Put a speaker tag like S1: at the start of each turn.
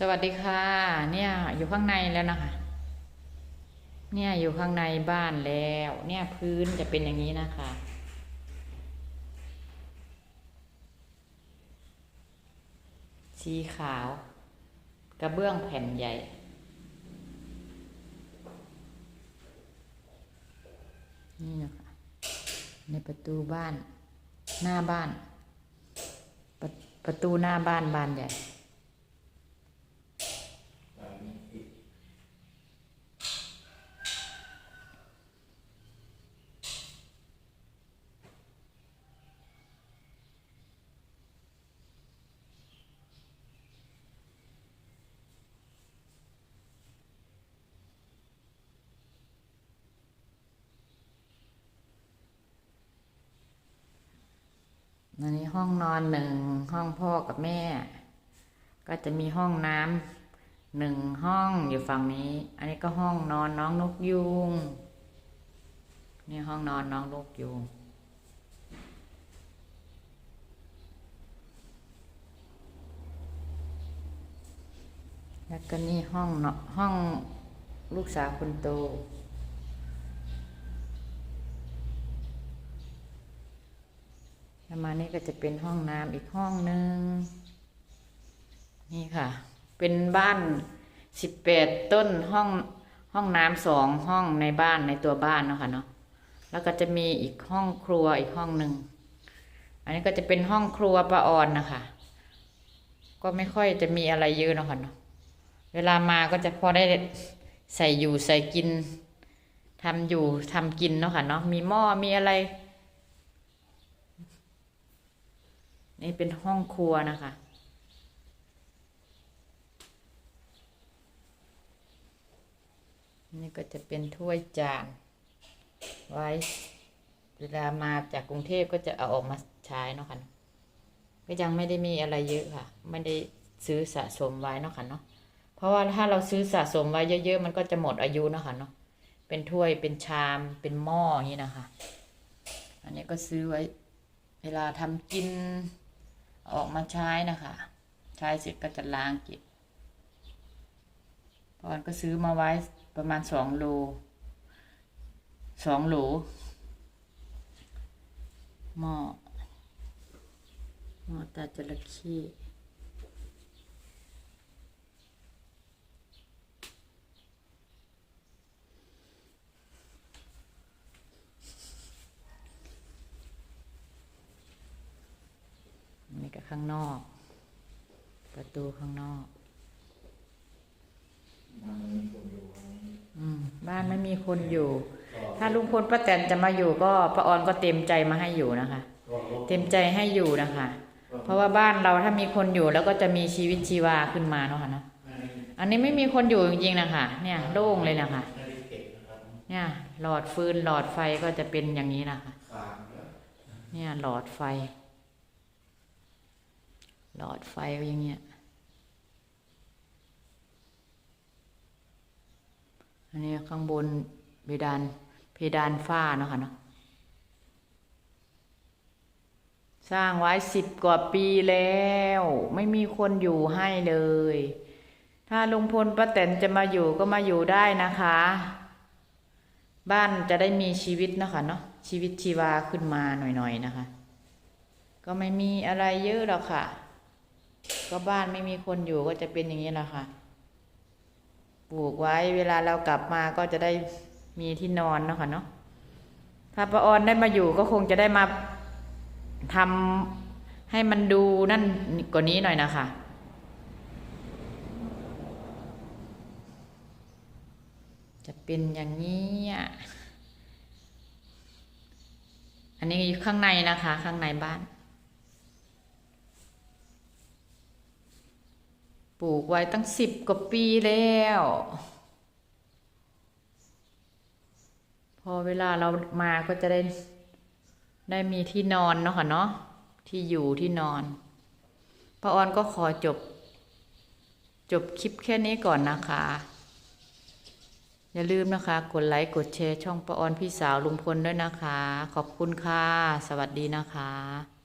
S1: สวัสดีค่ะ เนี่ยอยู่ข้างในแล้วนะคะ เนี่ยอยู่ข้างในบ้านแล้ว เนี่ยพื้นจะเป็นอย่างนี้นะคะ สีขาว กระเบื้องแผ่นใหญ่ นี่นะคะ ในประตูบ้านหน้าบ้าน ประประตูหน้าบ้านบานใหญ่ อันนี้ห้องนอนหนึ่งห้องพ่อกับแม่ ก็จะมีห้องน้ำหนึ่งห้องอยู่ฝั่งนี้ อันนี้ก็ห้องนอนน้องนกยูงนี่ห้องนอนน้องนกยูงแล้วก็นี่ห้องเนาะห้องลูกสาวคนโต แล้วมานี่ก็จะเป็นห้องน้ำอีกห้องหนึ่งนี่ค่ะ เป็นบ้านสิบแปดต้นห้องห้องน้ำสองห้องในบ้านในตัวบ้านเนาะค่ะเนาะแล้วก็จะมีอีกห้องครัวอีกห้องหนึ่งอันนี้ก็จะเป็นห้องครัวประออนนะคะ ก็ไม่ค่อยจะมีอะไรเยอะเนาะค่ะเนาะเวลามาก็จะพอได้ใส่อยู่ใส่กินทำอยู่ทำกินเนาะค่ะเนาะมีหม้อมีอะไร นี่เป็นห้องครัวนะคะ นี่ก็จะเป็นถ้วยจาน ไว้ เวลามาจากกรุงเทพก็จะเอาออกมาใช้เนาะค่ะก็ยังไม่ได้มีอะไรเยอะค่ะ ไม่ได้ซื้อสะสมไว้เนาะค่ะเนาะ เพราะว่าถ้าเราซื้อสะสมไว้เยอะๆ มันก็จะหมดอายุเนาะค่ะเนาะ เป็นถ้วย เป็นชาม เป็นหม้ออย่างนี้นะคะ อันนี้ก็ซื้อไว้ เวลาทำกิน ออกมาใช้นะคะ ใช้เสร็จก็จะล้างเก็บพอนก็ซื้อมาไว้ประมาณสองโลสองโหลหม้อหม้อตาจระเข้นี่ก็ ข้างนอก ประตูข้างนอกอืมบ้านไม่มีคนอยู่ ถ้าลุงพลป้าแตนจะมาอยู่ก็ป้าออนก็เต็มใจมาให้อยู่นะคะ เต็มใจให้อยู่นะคะ เพราะว่าบ้านเราถ้ามีคนอยู่แล้วก็จะมีชีวิตชีวาขึ้นมาเนาะค่ะเนาะอันนี้ไม่มีคนอยู่จริงๆนะคะเนี่ยโล่งเลยนะคะเนี่ยหลอดฟืนหลอดไฟก็จะเป็นอย่างนี้นะคะเนี่ยหลอดไฟ หลอดไฟอย่างเงี้ย อันนี้ข้างบนเพดานเพดานฝ้าเนาะค่ะเนาะสร้างไว้สิบกว่าปีแล้ว ไม่มีคนอยู่ให้เลย ถ้าลุงพลป้าแตนจะมาอยู่ก็มาอยู่ได้นะคะ บ้านจะได้มีชีวิตนะคะเนาะชีวิตชีวาขึ้นมาหน่อยๆนะคะ ก็ไม่มีอะไรเยอะหรอกค่ะ ก็บ้านไม่มีคนอยู่ก็จะเป็นอย่างนี้แหละค่ะ ปลูกไว้เวลาเรากลับมาก็จะได้มีที่นอนเนาะค่ะเนาะ ถ้าป้าออนได้มาอยู่ก็คงจะได้มาทำให้มันดูนั่นกว่านี้หน่อยนะคะ จะเป็นอย่างนี้อะอันนี้ข้างในนะคะ ข้างในบ้าน ปลูกไว้ตั้งสิบกว่าปีแล้ว พอเวลาเรามาก็จะได้ ได้มีที่นอนเนาะค่ะเนาะที่อยู่ที่นอนป้าออนก็ขอจบ จบคลิปแค่นี้ก่อนนะคะ อย่าลืมนะคะ กดไลค์กดแชร์ช่องป้าออนพี่สาวลุงพลด้วยนะคะ ขอบคุณค่ะ สวัสดีนะคะ